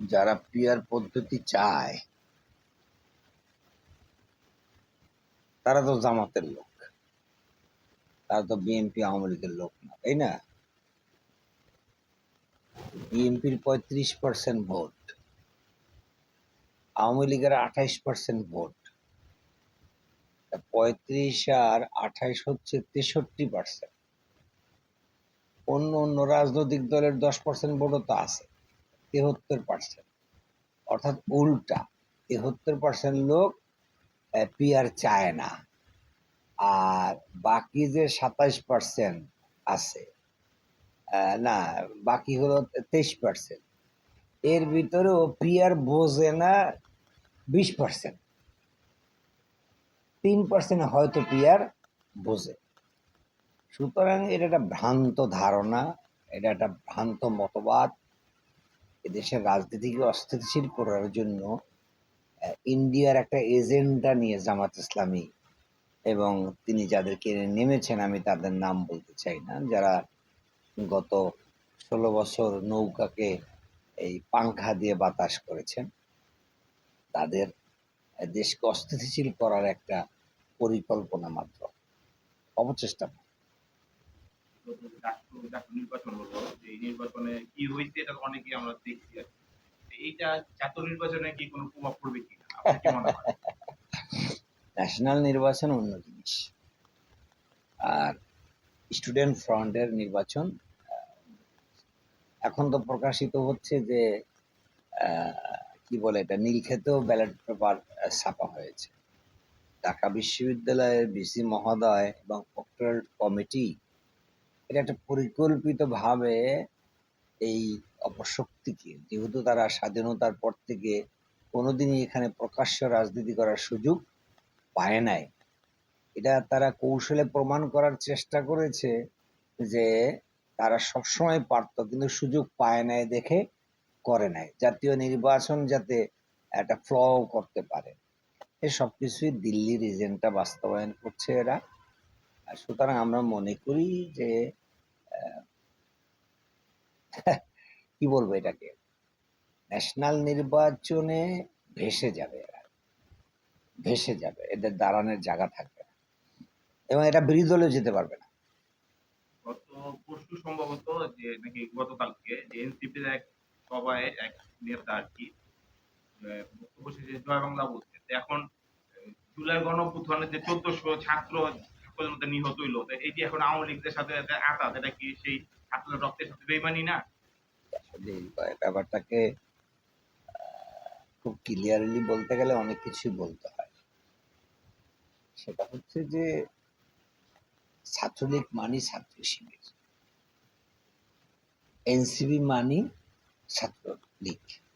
যারা পিয়ার পদ্ধতি চায়, তারা তো জামাতের লোক। তারা তো বিএনপি আওয়ামী লীগের লোক না, তাই না? বিএনপির পঁয়ত্রিশ পার্সেন্ট ভোট, আওয়ামী লীগের আঠাইশ পার্সেন্ট ভোট পঁয়ত্রিশ আর আঠাইশ হচ্ছে তেষট্টি পার্সেন্ট অন্য অন্য রাজনৈতিক দলের দশ পার্সেন্ট ভোটও তো আছে, তেহত্তর পার্সেন্ট অর্থাৎ উল্টা, তেহত্তর পার্সেন্ট লোক পিয়ার চায় না, আর বাকি যে সাতাইশ পার্সেন্ট আছে না, বাকি হলো তেইশ পার্সেন্ট এর ভিতরেও পিয়ার বোঝে না বিশ পার্সেন্ট তিন পার্সেন্ট হয়তো পিয়ার বোঝে। সুতরাং এটা একটা ভ্রান্ত ধারণা, এটা একটা ভ্রান্ত মতবাদ। এদেশের রাজনীতিকে অস্থিতিশীল করার জন্য ইন্ডিয়ার একটা এজেন্ডা নিয়ে জামাত ইসলামী এবং তিনি যাদেরকে নেমেছেন, আমি তাদের নাম বলতে চাই না, যারা গত ষোলো বছর নৌকাকে এই পাংখা দিয়ে বাতাস করেছেন, তাদের দেশকে অস্থিতিশীল করার একটা পরিকল্পনা মাত্র। কি ন্যাশনাল নির্বাচন অন্য জিনিস। আর স্টুডেন্ট ফ্রন্টের নির্বাচন এখন তো প্রকাশিত হচ্ছে যে কি বলে এটা নীলক্ষেতেও ব্যালট পেপার ছাপা হয়েছে। ঢাকা বিশ্ববিদ্যালয়ের ভিসি মহোদয় এবং প্রক্টরাল কমিটি এটা একটা পরিকল্পিতভাবে এই অপশক্তিকে, যেহেতু তারা স্বাধীনতার পর থেকে কোনোদিনই এখানে প্রকাশ্য রাজনীতি করার সুযোগ পায় নাই। এটা তারা কৌশলে প্রমাণ করার চেষ্টা করেছে যে তারা সবসময় পারত, কিন্তু সুযোগ পায় নাই দেখে করে নাই। জাতীয় নির্বাচন যাতে একটা ফ্ল করতে পারে। এই সব কিছুই দিল্লির এজেন্টটা বাস্তবায়ন করছে এরা। আর সুতরাং আমরা মনে করি যে কি বলব এটাকে? ন্যাশনাল নির্বাচনে ভেসে যাবে এরা। ভেসে যাবে। এদের দাঁড়ানোর জায়গা থাকবে না। এবং এটা বিরোধী দলেও যেতে পারবে না। গত পরশু সম্ভবত যে নাকি গতকালকে যে এনসিপির এক সভায় এক নেতা আর কি বক্তব্য শেষে জয় বাংলা বলছে এখন জুলাই গণঅভ্যুত্থানের যে চোদ্দশো ছাত্র পর্যন্ত নিহত হইল যে এখন আওয়ামী লীগদের সাথে আঘাত এটা কি সেই ছাত্রদের রক্তের সাথে বেইমানি না? ব্যাপারটাকে খুব ক্লিয়ারলি বলতে গেলে অনেক কিছুই বলতে হয়। সেটা হচ্ছে যে, ছাত্রলীগ মানি ছাত্র শিবির। এনসিবি মানি ছাত্রলীগ।